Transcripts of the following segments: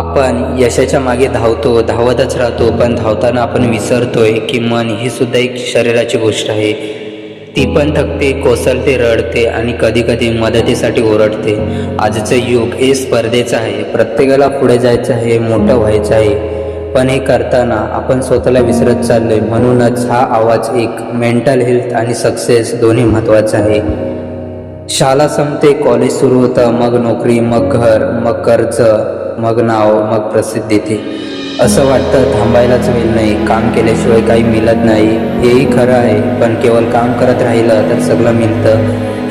आपण यशाच्या मागे धावतो धावतच राहतो पण धावताना आपण विसरतोय की मन ही सुद्धा एक शरीराची गोष्ट आहे. ती पण थकते कोसळते रडते आणि कधी कधी मदतीसाठी ओरडते. आजचं युग हे स्पर्धेचं आहे. प्रत्येकाला पुढे जायचं आहे मोठं व्हायचं आहे. पण हे करताना आपण स्वतःला विसरत चाललो आहे म्हणूनच हा आवाज एक मेंटल हेल्थ आणि सक्सेस दोन्ही महत्त्वाचा आहे. शाळा संपते कॉलेज सुरू होतं मग नोकरी मग घर मग कर्ज. मग नाव मग प्रसिद्धी ते. असं वाटतं थांबायलाच वेळ नाही. काम केल्याशिवाय काही मिळत नाही. हेही खरं आहे. पण केवळ काम करत राहिलं तर सगळं मिळतं.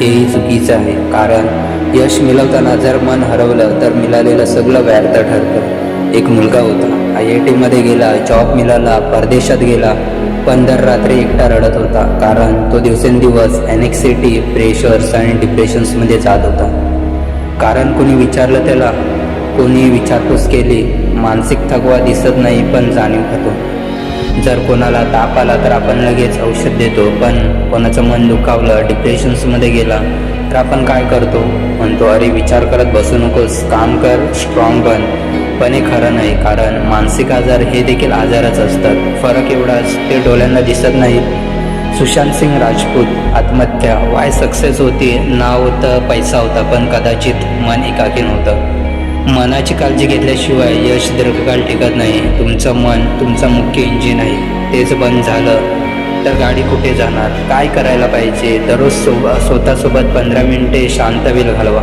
हेही चुकीचं आहे. कारण यश मिळवताना जर मन हरवलं तर मिळालेलं सगळं व्यर्थ ठरतं. एक मुलगा होता. आय आय टीमध्ये गेला जॉब मिळाला परदेशात गेला पण दर रात्री एकटा रडत होता. कारण तो दिवसेंदिवस एनेक्सिटी प्रेशर्स आणि डिप्रेशन्समध्ये जात होता. कारण कोणी विचारलं त्याला कोणी विचारपूस केली मानसिक थकवा दिसत नाही पण जाणीव होतो. जर कोणाला ताप आला तर आपण लगेच औषध देतो पण कोणाचं मन दुखावलं डिप्रेशन्समध्ये गेला तर आपण काय करतो? म्हणतो अरे विचार करत बसू नकोस काम कर स्ट्रॉंग बन. पण हे खरं नाही कारण मानसिक आजार हे देखील आजारच असतात. फरक एवढाच ते डोळ्यांना दिसत नाही. सुशांत सिंग राजपूत आत्महत्या वाय सक्सेस होती नाव होतं पैसा होता पण कदाचित मन एकाकी नव्हतं. मनाची काळजी घेतल्याशिवाय यश दीर्घकाळ टिकत नाही. तुमचं मन तुमचं मुख्य इंजिन आहे. तेच बंद झालं. तर गाडी कुठे जाणार? काय करायला पाहिजे? दररोज सोब स्वतःसोबत पंधरा मिनिटे शांत वेळ घालवा.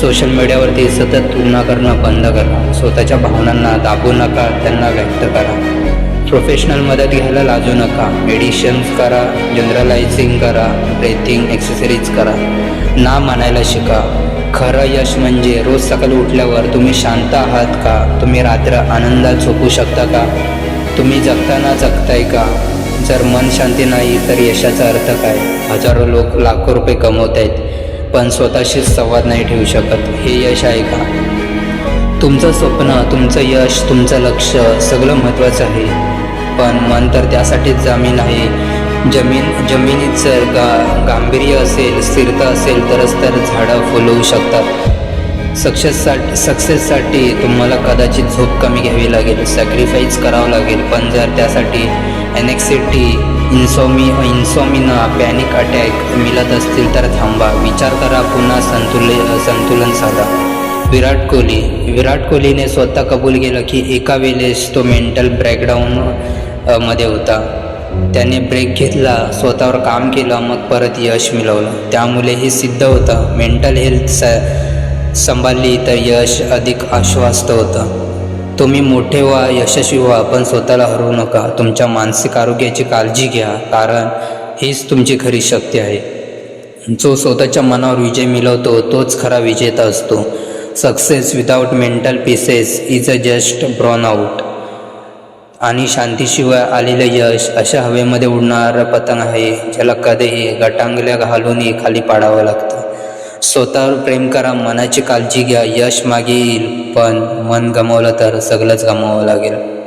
सोशल मीडियावरती सतत तुलना करणं बंद करा. स्वतःच्या भावनांना दाबू नका. त्यांना व्यक्त करा. प्रोफेशनल मदत घ्यायला लाजू नका. मेडिशन्स करा. जनरलायझिंग करा. ब्रेथिंग एक्सरसाइज करा. ना म्हणायला शिका. खरं यश म्हणजे रोज सकाळी उठल्यावर तुम्ही शांत आहात का? तुम्ही रात्र आनंदात झोपू शकता का? तुम्ही जगताना जगताय का? जर मन शांती नाही तर यशाचा अर्थ काय? हजारो लोक लाखो रुपये कमवत आहेत पण स्वतःशीच संवाद नाही ठेवू शकत. हे यश आहे का? तुमचं स्वप्न तुमचं यश तुमचं लक्ष सगळं महत्त्वाचं आहे. पण मन तर त्यासाठीच जामीन आहे जमीन जमिनीत जर गा गांभीर्य असेल स्थिरता असेल तरच तर झाडं फुलवू शकतात. सक्सेससाठी सक्सेससाठी तुम्हाला कदाचित झोप कमी घ्यावी लागेल सॅक्रिफाईस करावं लागेल पण जर त्यासाठी एनेक्सिटी इन्सोमी इन्सोमिना पॅनिक अटॅक मिळत असतील तर थांबा. विचार करा पुन्हा संतुल संतुलन साधा. विराट कोहली विराट कोहलीने स्वतः कबूल केलं की एका वेळेस तो मेंटल ब्रेकडाऊन मध्ये होता. त्याने ब्रेक घेतला स्वतःवर काम केलं मग परत यश मिळवलं. त्यामुळे हे सिद्ध होतं. मेंटल हेल्थ स सांभाळली तर यश अधिक आश्वास्त होतं. तुम्ही मोठे व्हा यशस्वी व्हा पण स्वतःला हरवू नका. तुमच्या मानसिक आरोग्याची काळजी घ्या कारण हीच तुमची खरी शक्ती आहे. जो स्वतःच्या मनावर विजय मिळवतो तोच खरा विजेता असतो. Success without mental peace is a just burn out आणि शांतीशिवाय आलेलं यश अशा हवेमध्ये उडणारं पतंग आहे ज्याला कधीही गटांगल्या घालूनही खाली पाडावं लागतं. स्वतःवर प्रेम करा मनाची काळजी घ्या यश मागे येईल पण मन गमावलं तर सगळंच गमावं लागेल.